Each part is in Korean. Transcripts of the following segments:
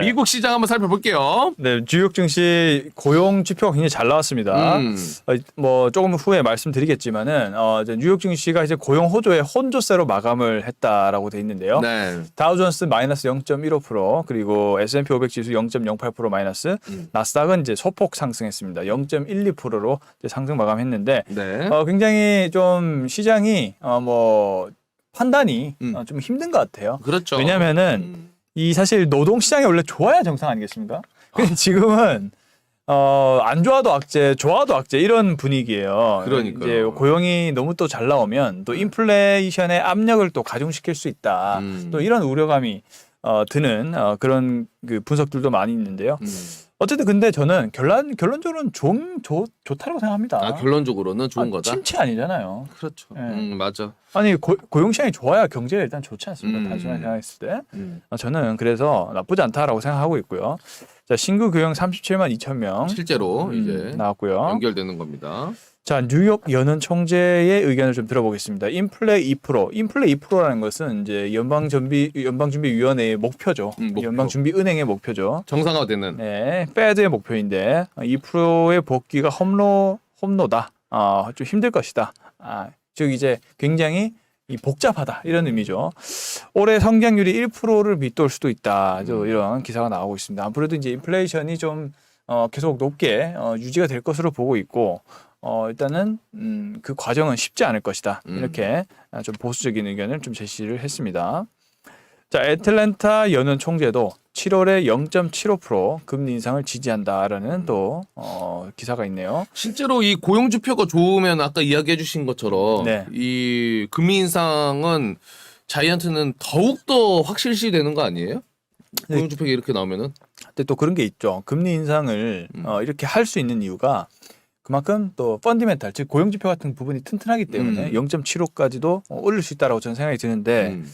네. 미국 시장 한번 살펴볼게요. 네, 뉴욕 증시 고용 지표가 굉장히 잘 나왔습니다. 음. 어, 뭐 조금 후에 말씀드리겠지만은 어, 이제 뉴욕 증시가 이제 고용 호조의 혼조세로 마감을 했다라고 돼 있는데요. 네. 다우존스 마이너스 0.15% 그리고 S&P 500 지수 0.08% 마이너스 음. 나스닥은 이제 소폭 상승했습니다. 0.12%로 상승 마감했는데 네. 어, 굉장히 좀 시장이 어, 뭐 판단이 음. 어, 좀 힘든 것 같아요. 그렇죠. 왜냐하면은 음. 이 사실 노동 시장이 원래 좋아야 정상 아니겠습니까? 근데 지금은 어, 안 좋아도 악재, 좋아도 악재 이런 분위기예요. 그러니까요. 이제 고용이 너무 또 잘 나오면 또 인플레이션의 압력을 또 가중시킬 수 있다. 음. 또 이런 우려감이 어, 드는 어, 그런 그 분석들도 많이 있는데요. 음. 어쨌든 근데 저는 결론 결론적으로는 좋, 좋, 좋다고 생각합니다. 아, 결론적으로는 좋은 아, 거다. 침체 아니잖아요. 그렇죠. 네. 음, 맞아. 아니 고, 고용 시장이 좋아야 경제가 일단 좋지 않습니까? 음. 단순하게 생각했을 때. 음. 어, 저는 그래서 나쁘지 않다라고 생각하고 있고요. 자, 신규 교형 37만 2천 명 실제로 음, 이제 나왔고요. 연결되는 겁니다. 자, 뉴욕 연은 총재의 의견을 좀 들어보겠습니다. 인플레 2%. 인플레 2%라는 것은 이제 연방 준비 연방 준비 위원회의 목표죠. 음, 목표. 연방 준비 은행의 목표죠. 정상화되는. 네, 페드의 목표인데 2%의 복귀가 홈로 홈로다. 아, 좀 힘들 것이다. 아, 즉 이제 굉장히 이 복잡하다 이런 의미죠. 올해 성장률이 1%를 밑돌 수도 있다. 저 음. 이런 기사가 나오고 있습니다. 앞으로도 이제 인플레이션이 좀 어, 계속 높게 어, 유지가 될 것으로 보고 있고 어, 일단은 음, 그 과정은 쉽지 않을 것이다. 음. 이렇게 아, 좀 보수적인 의견을 좀 제시를 했습니다. 자, 애틀랜타 연은 총재도 7월에 0.75% 금리 인상을 지지한다라는 또 어, 기사가 있네요. 실제로 이 고용 지표가 좋으면 아까 이야기해 주신 것처럼 네. 이 금리 인상은 자이언트는 더욱 더 확실시 되는 거 아니에요? 네. 고용 지표가 이렇게 나오면은 근데 또 그런 게 있죠. 금리 인상을 음. 어, 이렇게 할 수 있는 이유가 그만큼 또 펀디멘탈 즉 고용 지표 같은 부분이 튼튼하기 때문에 음. 0.75까지도 올릴 수 있다라고 저는 생각이 드는데 음.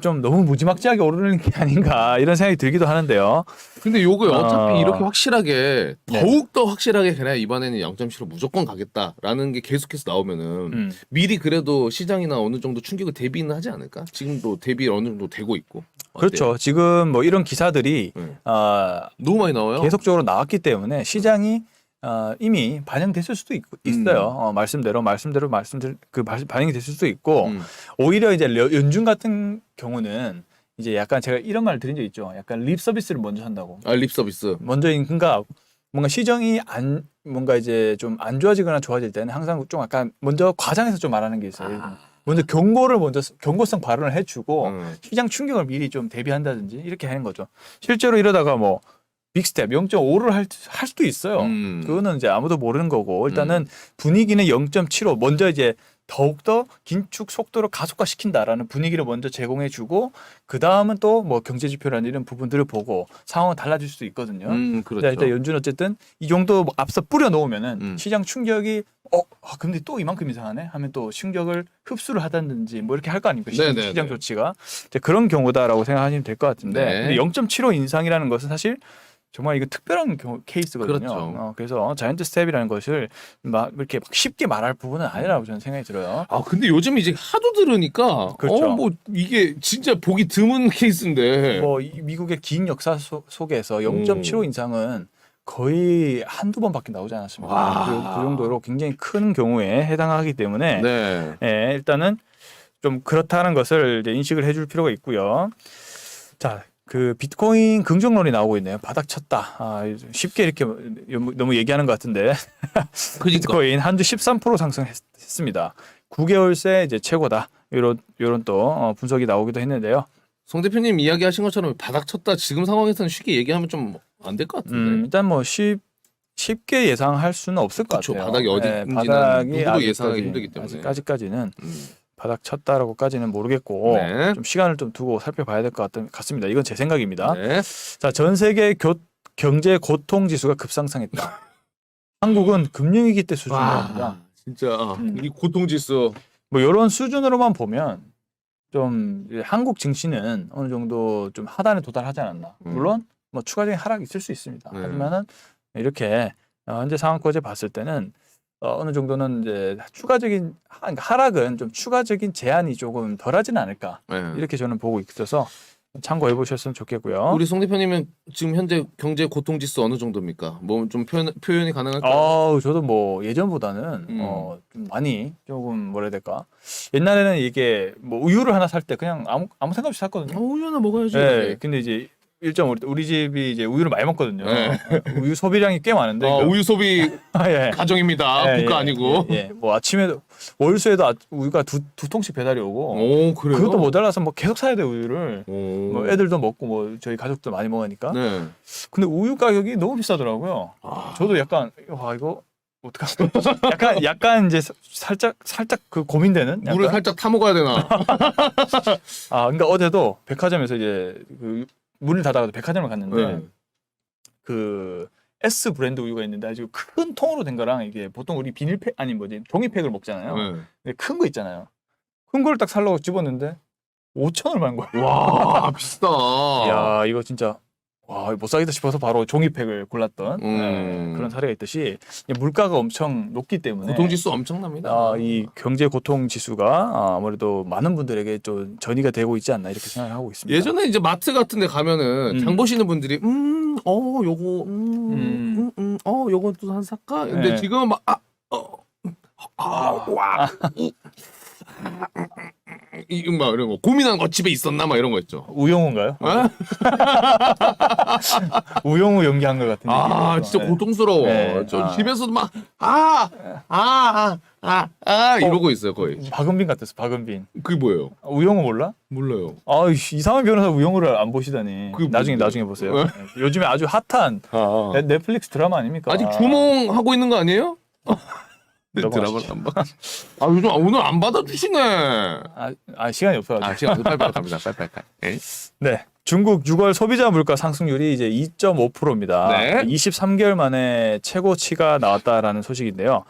좀 너무 무지막지하게 오르는 게 아닌가 이런 생각이 들기도 하는데요. 근데 요거 어차피 어. 이렇게 확실하게 네. 더욱 더 확실하게 그냥 이번에는 0.7로 무조건 가겠다라는 게 계속해서 나오면은 음. 미리 그래도 시장이나 어느 정도 충격을 대비는 하지 않을까? 지금도 대비 어느 정도 되고 있고. 어때요? 그렇죠. 지금 뭐 이런 기사들이 네. 아, 너무 많이 나와요. 계속적으로 나왔기 때문에 시장이 어, 이미 반영됐을 수도 있, 음. 어요 어, 말씀대로 말씀대로 말씀들 그 바- 반영이 됐을 수도 있고 음. 오히려 이제 려- 연준 같은 경우는 이제 약간 제가 이런 말을 드린 적 있죠. 약간 립 서비스를 먼저 한다고. 아, 립 서비스. 먼저 그러니까 뭔가 시정이 안 뭔가 이제 좀 안 좋아지거나 좋아질 때는 항상 좀 약간 먼저 과장해서 좀 말하는 게 있어요. 아. 먼저 경고를 먼저 경고성 발언을 해주고 음. 시장 충격을 미리 좀 대비한다든지 이렇게 하는 거죠. 실제로 이러다가 뭐 빅스텝 0.5를 할, 할 수도 있어요. 음. 그거는 이제 아무도 모르는 거고 일단은 분위기는 0.75 먼저 이제 더욱더 긴축 속도를 가속화 시킨다라는 분위기를 먼저 제공해 주고 그 다음은 또 뭐 경제 지표라는 이런 부분들을 보고 상황은 달라질 수도 있거든요. 음, 자, 그렇죠. 일단 연준 어쨌든 이 정도 뭐 앞서 뿌려 놓으면은 음. 시장 충격이 어 아, 근데 또 이만큼 이상하네 하면 또 충격을 흡수를 하다든지 뭐 이렇게 할 거 아닙니까 시장. 시장 조치가 이제 그런 경우다라고 생각하시면 될 것 같은데 네. 근데 0.75 인상이라는 것은 사실 정말 이거 특별한 경우, 케이스거든요. 그렇죠. 어, 그래서 자이언트 스텝이라는 것을 막 이렇게 막 쉽게 말할 부분은 아니라고 저는 생각이 들어요. 아 근데 요즘 이제 하도 들으니까 그렇죠. 어 뭐 이게 진짜 보기 드문 케이스인데 뭐 이- 미국의 긴 역사 속- 속에서 0.75 음. 인상은 거의 한두 번밖에 나오지 않았습니다. 와. 그, 그 정도로 굉장히 큰 경우에 해당하기 때문에 네. 예, 일단은 좀 그렇다는 것을 이제 인식을 해줄 필요가 있고요. 자, 그 비트코인 긍정론이 나오고 있네요. 바닥 쳤다. 아, 쉽게 이렇게 너무 얘기하는 것 같은데 그러니까 비트코인 한 주 13% 상승했습니다. 9개월 새 이제 최고다. 이런 이런 또 어, 분석이 나오기도 했는데요. 송 대표님 이야기하신 것처럼 바닥 쳤다 지금 상황에서는 쉽게 얘기하면 좀 안 될 것 같은데. 음, 일단 뭐 쉽, 쉽게 예상할 수는 없을 것 그쵸, 같아요. 바닥이 어디인지는 누구도 아직까지- 예상하기 힘들기 때문에. 아직까지는 음. 바닥 쳤다라고까지는 모르겠고 네. 좀 시간을 좀 두고 살펴봐야 될 것 같습니다. 이건 제 생각입니다. 네. 자, 전 세계 교, 경제 고통 지수가 급상승했다. 한국은 금융위기 때 수준입니다. 와 진짜 음. 이 고통 지수. 뭐 이런 수준으로만 보면 좀 한국 증시는 어느 정도 좀 하단에 도달하지 않았나. 음. 물론 뭐 추가적인 하락이 있을 수 있습니다. 네. 하지만은 이렇게 어, 현재 상황까지 봤을 때는 어, 어느 정도는 이제 추가적인 하- 그러니까 하락은 좀 추가적인 제한이 조금 덜하지는 않을까 네. 이렇게 저는 보고 있어서 참고해 보셨으면 좋겠고요. 우리 송 대표님은 지금 현재 경제 고통 지수 어느 정도입니까? 뭐 좀 표현 표현이 가능할까요? 아, 저도 뭐 예전보다는 음. 어, 좀 많이 조금 뭐라 해야 될까? 옛날에는 이게 뭐 우유를 하나 살 때 그냥 아무 아무 생각 없이 샀거든요. 어, 우유 하나 먹어야지. 네, 근데 이제 일정 우리, 우리 집이 이제 우유를 많이 먹거든요. 네. 우유 소비량이 꽤 많은데. 어, 그러니까- 우유 소비 아, 예. 가정입니다. 예, 국가 예, 아니고. 예, 예. 뭐 아침에도 월수에도 아- 우유가 두, 두 통씩 배달이 오고. 오 그래요? 그것도 모자라서 뭐 계속 사야 돼 우유를. 오. 뭐 애들도 먹고 뭐 저희 가족도 많이 먹으니까. 네. 근데 우유 가격이 너무 비싸더라고요. 아. 저도 약간 와 이거 어떡하지? 약간 약간 이제 사- 살짝 살짝 그 고민되는. 약간? 물을 살짝 타 먹어야 되나? 아 그러니까 어제도 백화점에서 이제 그 문을 닫아가지고 백화점을 갔는데 네. 그 S 브랜드 우유가 있는데 아주 큰 통으로 된 거랑 이게 보통 우리 비닐팩 아니 뭐지 종이팩을 먹잖아요. 네. 근데 큰 거 있잖아요. 큰 걸 딱 살려고 집었는데 5천 원을 만 거야. 와 비싸다. 야 이거 진짜 와, 못 사겠다 싶어서 바로 종이팩을 골랐던 음. 네, 그런 사례가 있듯이 물가가 엄청 높기 때문에 고통 지수 엄청납니다. 아, 이 경제 고통 지수가 아, 아무래도 많은 분들에게 좀 전이가 되고 있지 않나 이렇게 생각하고 있습니다. 예전에 이제 마트 같은 데 가면은 음. 장 보시는 분들이 음, 어, 요거 음, 음. 음, 음, 어, 요것도 한 살까? 근데 네. 지금은 막 아, 어, 아, 와. 이, 이, 막 이런 거 고민한 거 집에 있었나 막 이런 거 있죠. 우영우인가요? 어? 우영우 연기한 것 같은데. 아, 진짜 고통스러워. 네. 저 아. 집에서도 막 아, 아, 아, 아, 아 이러고 있어요 거의. 박은빈 같았어. 박은빈. 그게 뭐예요? 우영우 몰라? 몰라요. 아 이상한 변호사 우영우를 안 보시다니. 그게 나중에 뭔데? 나중에 보세요. 왜? 네. 요즘에 아주 핫한 아, 넷- 넷플릭스 드라마 아닙니까? 아직 주몽 하고 있는 거 아니에요? 네, 넘어가시죠. 드라마를 안 봐. 아 요즘 오늘 안 받아주시네. 아, 아 시간이 없어가지고. 아 시간 빨리빨리 갑니다. 빨리빨리. 예? 네. 중국 6월 소비자 물가 상승률이 이제 2.5%입니다. 네. 23개월 만에 최고치가 나왔다라는 소식인데요.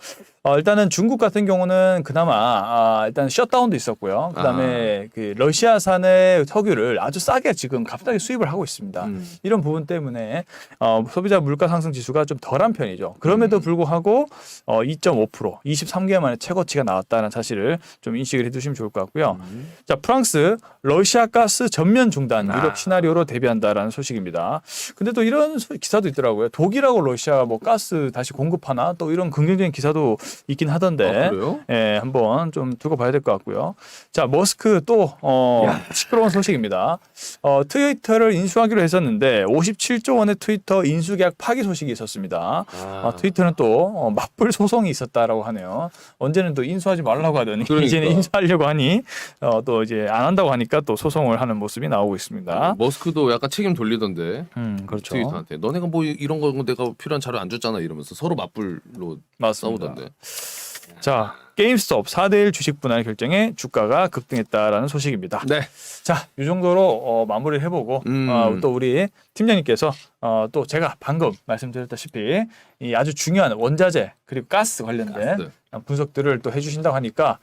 어, 일단은 중국 같은 경우는 그나마 아, 일단 셧다운도 있었고요. 그다음에 그 러시아산의 석유를 아주 싸게 지금 갑자기 수입을 하고 있습니다. 음. 이런 부분 때문에 어, 소비자 물가 상승 지수가 좀 덜한 편이죠. 그럼에도 불구하고 어, 2.5% 23개월 만에 최고치가 나왔다는 사실을 좀 인식을 해두시면 좋을 것 같고요. 자 프랑스 러시아 가스 전면 중단 아. 유력 시나리오로 대비한다라는 소식입니다. 근데 또 이런 소- 기사도 있더라고요. 독일하고 러시아 뭐 가스 다시 공급하나 또 이런 긍정적인 기사도 있긴 하던데. 아? 예, 한번 좀 두고 봐야 될 것 같고요. 자, 머스크 또, 어, 시끄러운 소식입니다. 어, 트위터를 인수하기로 했었는데, 57조 원의 트위터 인수 계약 파기 소식이 있었습니다. 아, 어, 트위터는 또 어, 맞불 소송이 있었다라고 하네요. 언제는 또 인수하지 말라고 하더니 그러니까. 이제는 인수하려고 하니 어, 또 이제 안 한다고 하니까 또 소송을 하는 모습이 나오고 있습니다. 머스크도 약간 책임 돌리던데 음, 그렇죠. 트위터한테 너네가 뭐 이런 거 내가 필요한 자료 안 줬잖아 이러면서 서로 맞불로 맞습니다. 싸우던데. 자, 게임스톱 4대1 주식 분할 결정에 주가가 급등했다라는 소식입니다. 네. 자, 이 정도로 어, 마무리를 해보고 음. 어, 또 우리 팀장님께서 어, 또 제가 방금 말씀드렸다시피 이 아주 중요한 원자재 그리고 가스 관련된 가스. 분석들을 또 해주신다고 하니까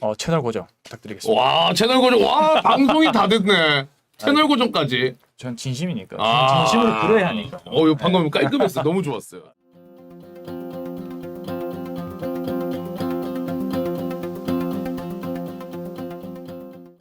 어, 채널 고정 부탁드리겠습니다. 와 채널 고정 와 방송이 다 됐네. 채널 고정까지. 전 진심이니까 아. 진심으로 그래야 하니까. 어, 이거 방금 깔끔했어. 너무 좋았어요.